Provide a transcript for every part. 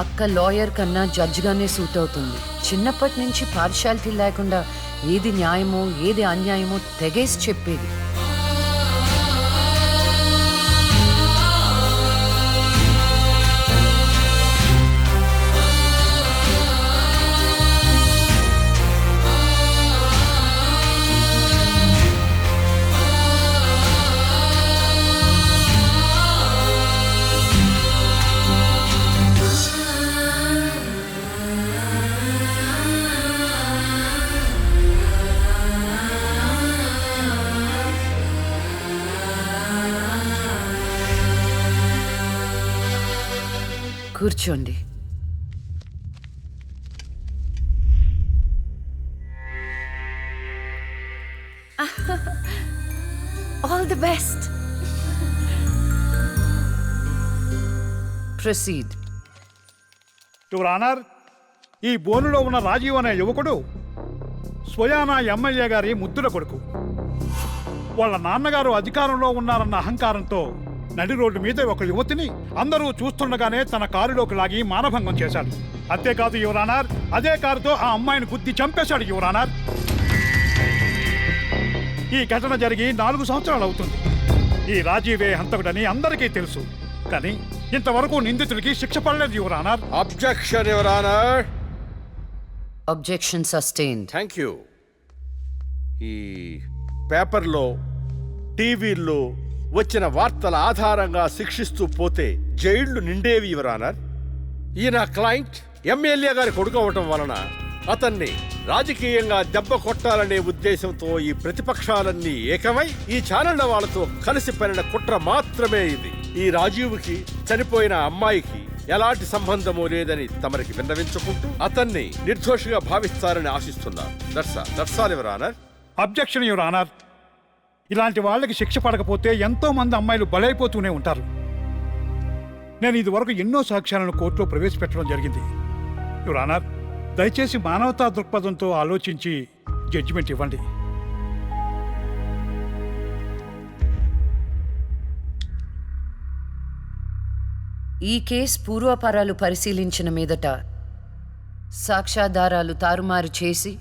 అక్క లాయర్ కన్నా జడ్జిగానే సూట్ అవుతుంది. చిన్నప్పటి నుంచి పార్షాలిటీ లేకుండా ఏది న్యాయమో ఏది అన్యాయమో తెగేసి చెప్పేది. కూర్చోండి. All the best proceed your honour ఈ బోనులో ఉన్న రాజీవ్ అనే యువకుడు స్వయానా ఎమ్మెల్యే గారి ముద్దుల కొడుకు. వాళ్ళ నాన్నగారు అధికారంలో ఉన్నారన్న అహంకారంతో నడి రోడ్డు మీద ఒక యువతిని అందరూ చూస్తుండగానే తన కారులోకి లాగి మానభంగం చేశాడు. అంతేకాదు యువరానార్ అదే కారుతో ఆ అమ్మాయిని గుద్ది చంపేశాడు యువరానార్. ఈ ఘటన జరిగి నాలుగు సంవత్సరాలు అవుతుంది. ఈ రాజీవే హంతకుడని అందరికీ తెలుసు. కానీ ఇంతవరకు నిందితుడికి శిక్ష పడలేదు your honour. Objection your honour objection sustained thank you ఈ పేపర్లో టీవీల్లో వచ్చిన వార్తల ఆధారంగా శిక్షిస్తూ పోతే జైళ్ళు నిండేవి యువరానర్ ఈయన క్లయింట్ ఎమ్మెల్యే గారి కొడుకు అవటం వలన అతన్ని రాజకీయంగా దెబ్బ కొట్టాలనే ఉద్దేశంతో ఈ ప్రతిపక్షాలన్నీ ఏకమై ఈ ఛానళ్ళ వాళ్ళతో కలిసి పనిన కుట్ర మాత్రమే ఇది. ఈ రాజీవ్కి చనిపోయిన అమ్మాయికి ఎలాంటి సంబంధము లేదని తమరికి విన్నవించుకుంటూ అతన్ని నిర్దోషిగా భావిస్తారని ఆశిస్తున్నారు దర్శ దర్శాలి రానర్ అబ్జెక్షన్ యువర్ ఆనర్ ఇలాంటి వాళ్ళకి శిక్ష పడకపోతే ఎంతో మంది అమ్మాయిలు బలైపోతూనే ఉంటారు. నేను ఇదివరకు ఎన్నో సాక్ష్యాలను కోర్టులో ప్రవేశపెట్టడం జరిగింది. యువర్ దయచేసి మానవతా దృక్పథంతో ఆలోచించి జడ్జిమెంట్ ఇవ్వండి. ఈ కేసు పూర్వపరాలు పరిశీలించిన మీదట సాక్ష్యాధారాలు తారుమారు చేసి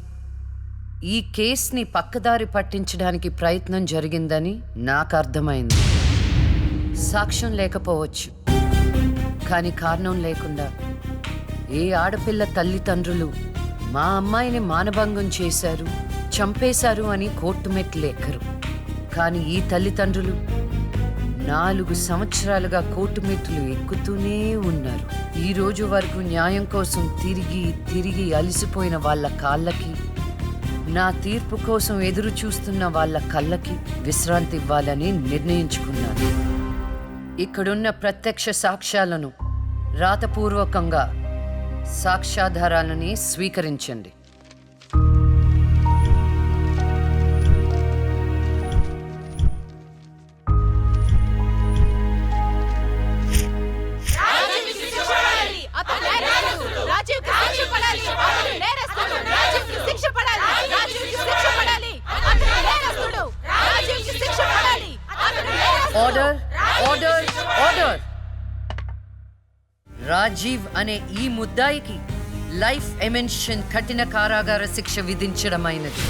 ఈ కేస్ని పక్కదారి పట్టించడానికి ప్రయత్నం జరిగిందని నాకు అర్థమైంది. సాక్ష్యం లేకపోవచ్చు. కానీ కారణం లేకుండా ఏ ఆడపిల్ల తల్లిదండ్రులు మా అమ్మాయిని మానభంగం చేశారు చంపేశారు అని కోర్టు మెట్లెక్కరు కానీ ఈ తల్లిదండ్రులు నాలుగు సంవత్సరాలుగా కోర్టు మెట్లు ఎక్కుతూనే ఉన్నారు. ఈ రోజు వరకు న్యాయం కోసం తిరిగి తిరిగి అలిసిపోయిన వాళ్ళ కాళ్ళకి నా తీర్పు కోసం ఎదురు చూస్తున్న వాళ్ళ కళ్ళకి విశ్రాంతి ఇవ్వాలని నిర్ణయించుకున్నాను. ఇక్కడున్న ప్రత్యక్ష సాక్ష్యాలను రాతపూర్వకంగా సాక్ష్యాధారాలని స్వీకరించండి. అతను నేరస్తుడు. ఆర్డర్ ఆర్డర్ ఆర్డర్ రాజీవ్ అనే ఈ ముద్దాయికి లైఫ్ ఎమెన్షన్ కఠిన కారాగార శిక్ష విధించడమైనది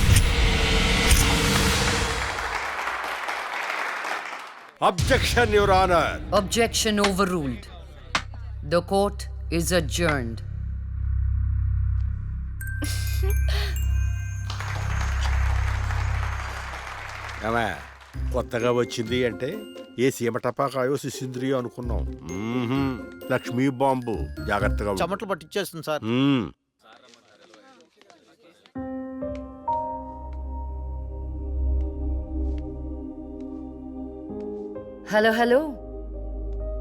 objection your honour Objection overruled. The court is adjourned. ఏమే కొత్తగా వచ్చింది అంటే ఏ సీమ టపాకాయో శిశింద్రియో అనుకున్నాం మ్మ్హ్మ్. లక్ష్మీ బాంబు జాగ్రత్తగా ఉండు. చెమటలు పట్టించేస్తుంది సార్ మ్మ్. హలో హలో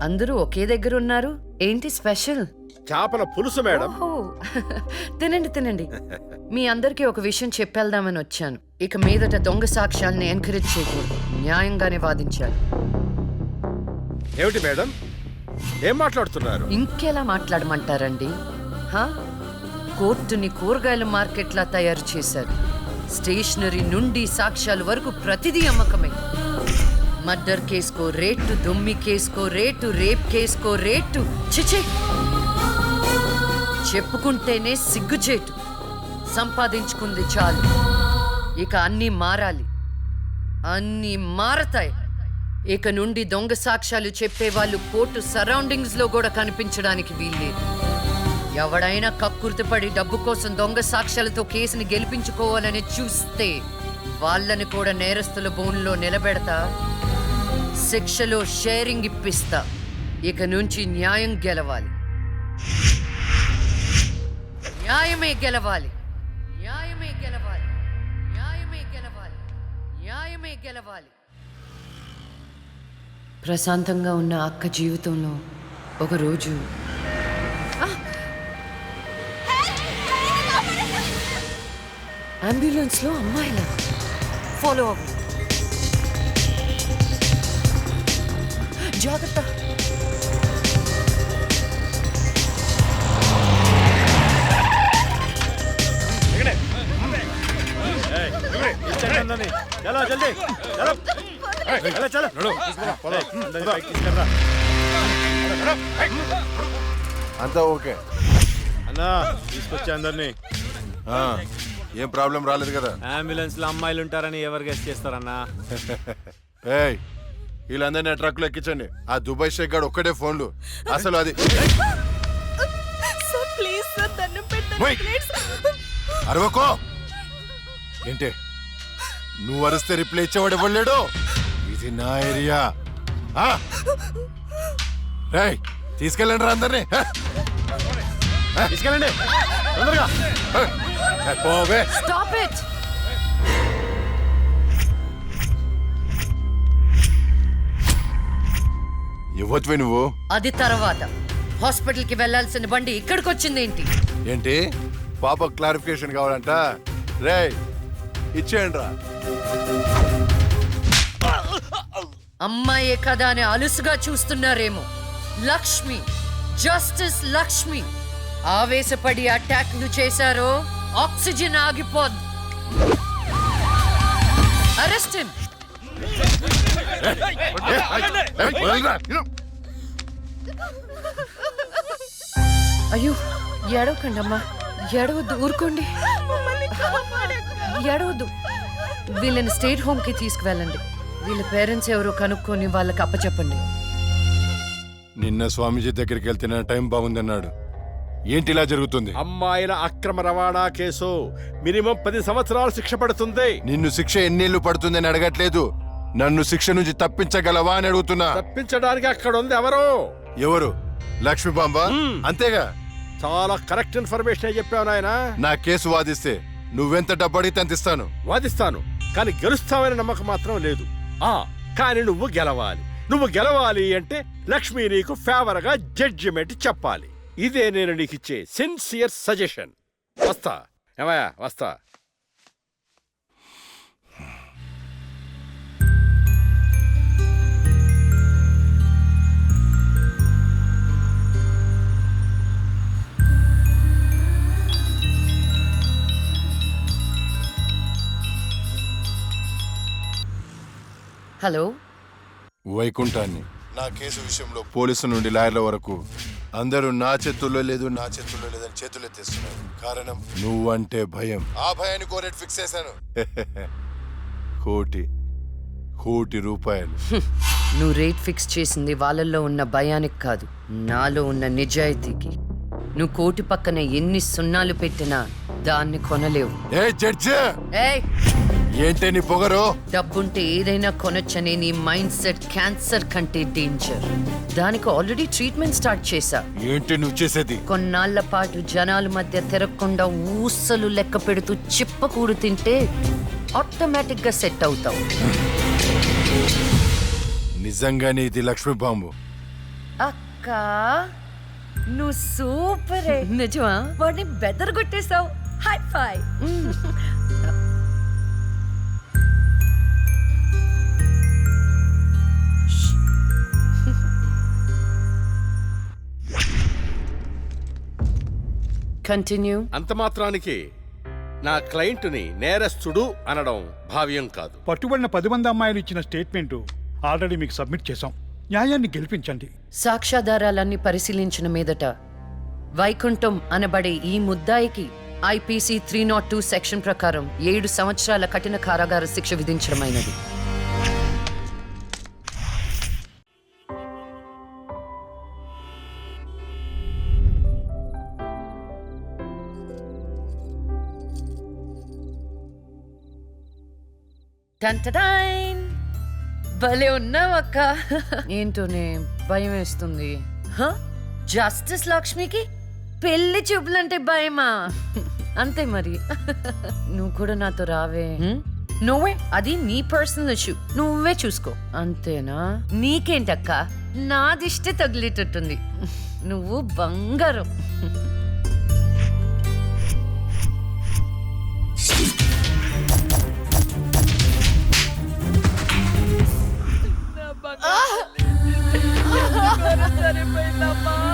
అందరూ ఒకే దగ్గర ఉన్నారు ఏంటి స్పెషల్ చేపల పులుసు మేడం. ఓహో. తినండి తినండి. మీ అందరికీ ఒక విషయం చెప్పేద్దామని వచ్చాను. ఇక మీదట దొంగ సాక్ష్యాల్ని ఎంకరేజ్ చేయకూడదు. న్యాయంగానే వాదించాలి. ఏమిటి మేడం? ఏం మాట్లాడుతున్నారు? ఇంకెలా మాట్లాడమంటారండి? హా? కోర్టుని కూరగాయల మార్కెట్లా తయారు చేశారు. స్టేషనరీ నుండి సాక్ష్యాల వరకు ప్రతిదీ అమ్మకమే. మర్డర్ కేసుకో రేటు దొమ్మి కేసుకో రేటు రేప్ కేసుకో రేటు. చిచి చెప్పుకుంటేనే సిగ్గుచేటు. సంపాదించుకుంది చాలు. ఇక అన్నీ మారాలి. అన్నీ మారతాయి. ఇక నుండి దొంగ సాక్ష్యాలు చెప్పేవాళ్ళు కోర్టు సరౌండింగ్స్లో కూడా కనిపించడానికి వీల్లేదు. ఎవడైనా కక్కుర్తిపడి డబ్బు కోసం దొంగ సాక్ష్యాలతో కేసుని గెలిపించుకోవాలని చూస్తే వాళ్ళని కూడా నేరస్తుల బోన్లో నిలబెడతా శిక్షలో షేరింగ్ ఇప్పిస్తా. ఇక నుంచి న్యాయం గెలవాలి. న్యాయమే గెలవాలి. న్యాయమే గెలవాలి. న్యాయమే గెలవాలి. న్యాయమే గెలవాలి. ప్రశాంతంగా ఉన్న అక్క జీవితంలో ఒకరోజు అంబులెన్స్లో అమ్మాయిల ఫాలో అవ్వు. జాగ్రత్త. చలో జల్దీ. చలో. చలో చలో. అంతా ఓకే. అన్నా తీసుకొచ్చా అందరినీ. ఆ, ఏం ప్రాబ్లం రాలేదు కదా. అంబులెన్స్లో అమ్మాయిలు ఉంటారని ఎవరు గెస్ట్ చేస్తారన్నా? ఏయ్ వీళ్ళందరినీ ఆ ట్రక్లో ఎక్కించండి. ఆ దుబాయ్ షేక్ గాడు ఒక్కడే ఫోన్లు. అసలు అది. సార్ ప్లీజ్ సార్ దండం Wait. పెట్టండి అరవకో! ఏంటే? నువ్వు అరిస్తే రిప్లై ఇచ్చేవాడు ఇవ్వలేడు ఇది నా ఏరియా. ఆ? రేయ్ తీసుకెళ్ళండి రా అందరినీ? తీసుకెళ్ళండి. తొందరగా. పోవే. స్టాప్ ఇట్ ఇవ్వచ్చువే నువ్వు? అది తర్వాత. హాస్పిటల్కి వెళ్ళాల్సిన బండి ఇక్కడికి వచ్చింది ఏంటి? ఏంటి? పాప క్లారిఫికేషన్ కావాలంట. రేయ్ ఇచ్చేయండి రా. అమ్మాయే కదా అని అలుసుగా చూస్తున్నారేమో. లక్ష్మి జస్టిస్ లక్ష్మి ఆవేశపడి అటాక్లు చేశారో ఆక్సిజన్ ఆగిపోద్ది అరెస్ట్. అయ్యో ఏడవకండి అమ్మా ఏడవద్దు ఊరుకోండి. ఏడవద్దు. వీళ్ళని స్టేట్ హోమ్కి తీసుకువెళ్ళండి. వీళ్ళ పేరెంట్స్ ఎవరో కనుక్కొని వాళ్ళకి అప్పచెప్పండి. నిన్న స్వామీజీ దగ్గరికి వెళ్తే నా టైం బాగుందన్నాడు. ఏంటి ఇలా జరుగుతుంది? అమ్మాయిల అక్రమ రవాణా కేసు మినిమం పది సంవత్సరాలు శిక్ష పడుతుంది. నిన్ను శిక్ష ఎన్నేళ్ళు పడుతుందని అడగట్లేదు. నన్ను శిక్ష నుంచి తప్పించగలవా అని అడుగుతున్నా. తప్పించడానికి అక్కడ ఉంది ఎవరు? ఎవరు లక్ష్మీబాంబ. అంతేగా? చాలా కరెక్ట్ ఇన్ఫర్మేషన్ చెప్పావు నాయన. నా కేసు వాదిస్తే నువ్వెంత డబ్బు అడిగితే అంత ఇస్తాను. వాదిస్తాను. కానీ గెలుస్తావని నమ్మకం మాత్రం లేదు. ఆ కానీ నువ్వు గెలవాలి. నువ్వు గెలవాలి అంటే లక్ష్మి నీకు ఫేవర్గా జడ్జిమెంట్ చెప్పాలి. ఇదే నేను నీకు ఇచ్చే సిన్సియర్ సజెషన్. వస్తా. ఏమయ్యా? వస్తా. హలో? వైకుంఠాన్ని. నా కేసు విషయంలో పోలీసు నుండి లాయర్ల వరకు అందరూ నా చేతుల్లో లేదు నా చేతుల్లో లేదని చేతులు ఎత్తేస్తున్నారు కారణం? నువ్వంటే భయం. ఆ భయాన్ని కోరేట్ ఫిక్స్ చేశాను. కోటి కోటి రూపాయలు. నువ్వు రేట్ ఫిక్స్ చేసింది వాళ్ళల్లో ఉన్న భయానికి కాదు నాలో ఉన్న నిజాయితీకి. నువ్వు కోటి పక్కన ఎన్ని సున్నాలు పెట్టినా దాన్ని కొనలేవు. ఏ జడ్జి! ఏయ్! ఏంటే నీ పొగరు? డబ్బుంటే ఏదైనా కొనొచ్చనే నీ మైండ్ సెట్ క్యాన్సర్ కంటే డేంజర్. దానికి ఆల్రెడీ ట్రీట్మెంట్ స్టార్ట్ చేశా. ఏంటి నువ్వు చేసేది? కొన్నాళ్ళ పాటు జనాల మధ్య తిరగకుండా ఊసలు లెక్క పెడుతూ చిప్పకూడు తింటే ఆటోమేటిక్గా సెట్ అవుతావు. నిజంగానే ఇది లక్ష్మీ బాంబు. అక్క నువ్వు సూపర్. నిజమా? వాడిని బెదర్ కొట్టేశావు హై ఫై కంటిన్యూ అంత మాత్రానికి నా క్లయింట్ని నేరస్తుడు అనడం భావ్యం కాదు. పట్టుబడిన పది మంది అమ్మాయిలు ఇచ్చిన స్టేట్మెంట్ ఆల్రెడీ మీకు సబ్మిట్ చేశాం. న్యాయాన్ని గెలిపించండి. సాక్ష్యాధారాలన్నీ పరిశీలించిన మీదట వైకుంఠం అనబడే ఈ ముద్దాయికి IPC three nought two section ప్రకారం ఏడు సంవత్సరాల కఠిన కారాగార శిక్ష విధించడమైనది. టంటడైన్ భలే ఉన్నావక్క ఏంటోనే భయం వేస్తుంది? జస్టిస్ లక్ష్మికి పెళ్ళి చూపులంటే భయమా? అంతే మరి. నువ్వు కూడా నాతో రావే? నువ్వే? అది నీ పర్సనల్ ఇష్యూ. నువ్వే చూసుకో. అంతేనా? నీకేంటక్క? నా దిష్టి తగిలేటట్టుంది. నువ్వు బంగారం. అక్క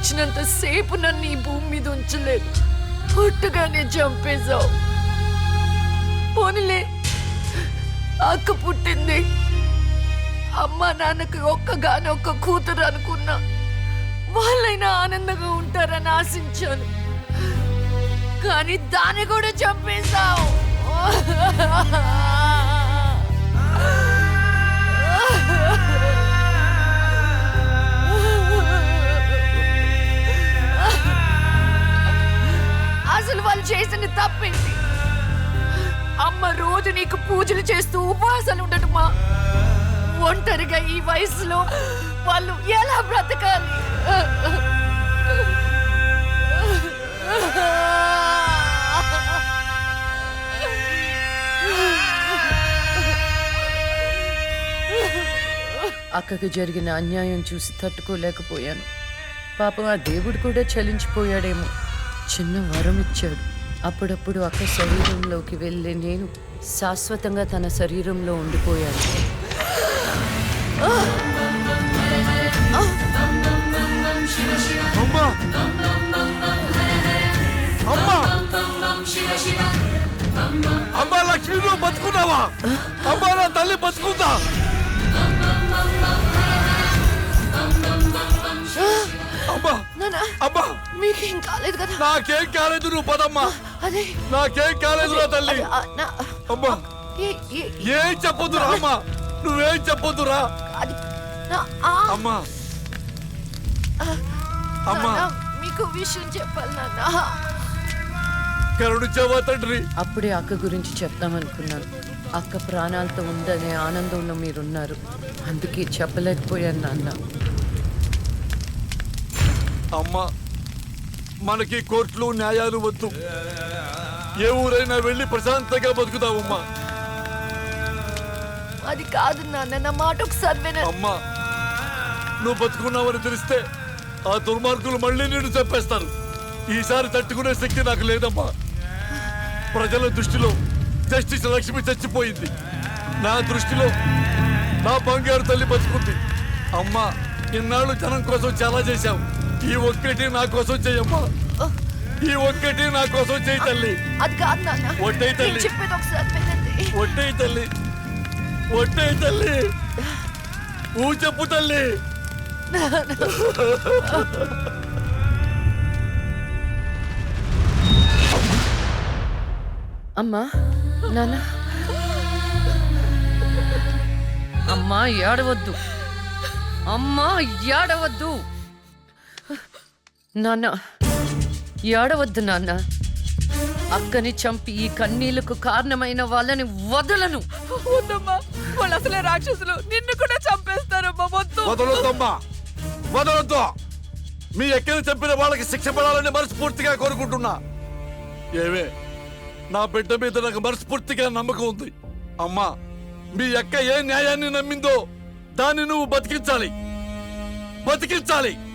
నొప్పులు సేపు నన్ను ఈ భూమి మీద ఉంచలేదు. పుట్టగానే చంపేశావు. పోనీలే. అక్క పుట్టింది. అమ్మ నాన్నకి ఒక్కగానే ఒక్క కూతురు అనుకున్నా. వాళ్ళైనా ఆనందంగా ఉంటారని ఆశించాను. కానీ దాన్ని కూడా చంపేశావు. అసలు వాళ్ళు చేసిన తప్పేంటి? అమ్మ రోజు నీకు పూజలు చేస్తూ ఉపవాసాలు ఉండటమా? ఒంటరిగా ఈ వయసులో వాళ్ళు ఎలా బ్రతకాలి? అక్కకి జరిగిన అన్యాయం చూసి తట్టుకోలేకపోయాను. పాపం ఆ దేవుడు కూడా చలించిపోయాడేమో. చిన్న వరం ఇచ్చాడు అప్పుడప్పుడు అక్క శరీరంలోకి వెళ్ళే నేను శాశ్వతంగా తన శరీరంలో ఉండిపోయాను. అమ్మా! లక్ష్మి బతుకున్నావా? అమ్మా నా తల్లి బతుకుందా? అమ్మా నానా అమ్మా మీకేం కాలేదు కదా? నాకేం కాలేదు నువ్వు పదమ్మా. అదే. నాకేం కాలేదు నా తల్లి. అమ్మా ఏ- చెప్పొద్దురా అమ్మా? నువ్వేం చెప్పొద్దురా? అది నా- ఆ, అమ్మా! అమ్మా! మీకు విషయం చెప్పాలి నాన్న. కరుణించావా తండ్రి. అప్పుడే అక్క గురించి చెప్దామనుకున్నాను. అక్క ప్రాణాలతో ఉందనే ఆనందంలో మీరున్నారు. అందుకే చెప్పలేకపోయాను నాన్న. అమ్మా మనకి కోర్టులు న్యాయాలు వద్దు. ఏ ఊరైనా వెళ్ళి ప్రశాంతంగా బతుకుతావమ్మా. అది కాదు నాన్న నా మాట ఒకసారి వినండి అమ్మా నువ్వు బతుకున్నావని తెలిస్తే ఆ దుర్మార్గులు మళ్ళీ నిన్ను చంపేస్తారు. ఈసారి తట్టుకునే శక్తి నాకు లేదమ్మా. ప్రజల దృష్టిలో జస్టిస్ లక్ష్మి చచ్చిపోయింది. నా దృష్టిలో నా బంగారు తల్లి బతుకుంది. అమ్మా ఇన్నాళ్ళు జనం కోసం చాలా చేశావు. ఈ ఒక్కటి నా కోసం చెయ్యమ్మా ఈ ఒక్కటి నా కోసం చెయ్యి తల్లి. అది కాదు నాన్న. ఒట్టేయ్ తల్లి. నేను చెప్పేది ఒకసారి వినండి. ఒట్టేయి తల్లి. ఒట్టేయి తల్లి. ఊ చెప్పు తల్లి. అమ్మా నాన్న. అమ్మా ఏడవద్దు. అమ్మా ఏడవద్దు. నాన్న ఏడవద్దు నాన్న. అక్కని చంపి ఈ కన్నీళ్ళకు కారణమైన వాళ్ళని వదలను. వద్దమ్మా వాళ్ళు అసలే రాక్షసులు. నిన్ను కూడా వదలొద్దమ్మా. వదలొద్దు. మీ ఎక్కని చంపిన వాళ్ళకి శిక్ష పడాలని మనస్ఫూర్తిగా కోరుకుంటున్నా. ఏమే నా బిడ్డ మీద నాకు మనస్ఫూర్తిగా నమ్మకం ఉంది. అమ్మా మీ అక్క ఏ న్యాయాన్ని నమ్మిందో దాన్ని నువ్వు బతికించాలి. బతికించాలి.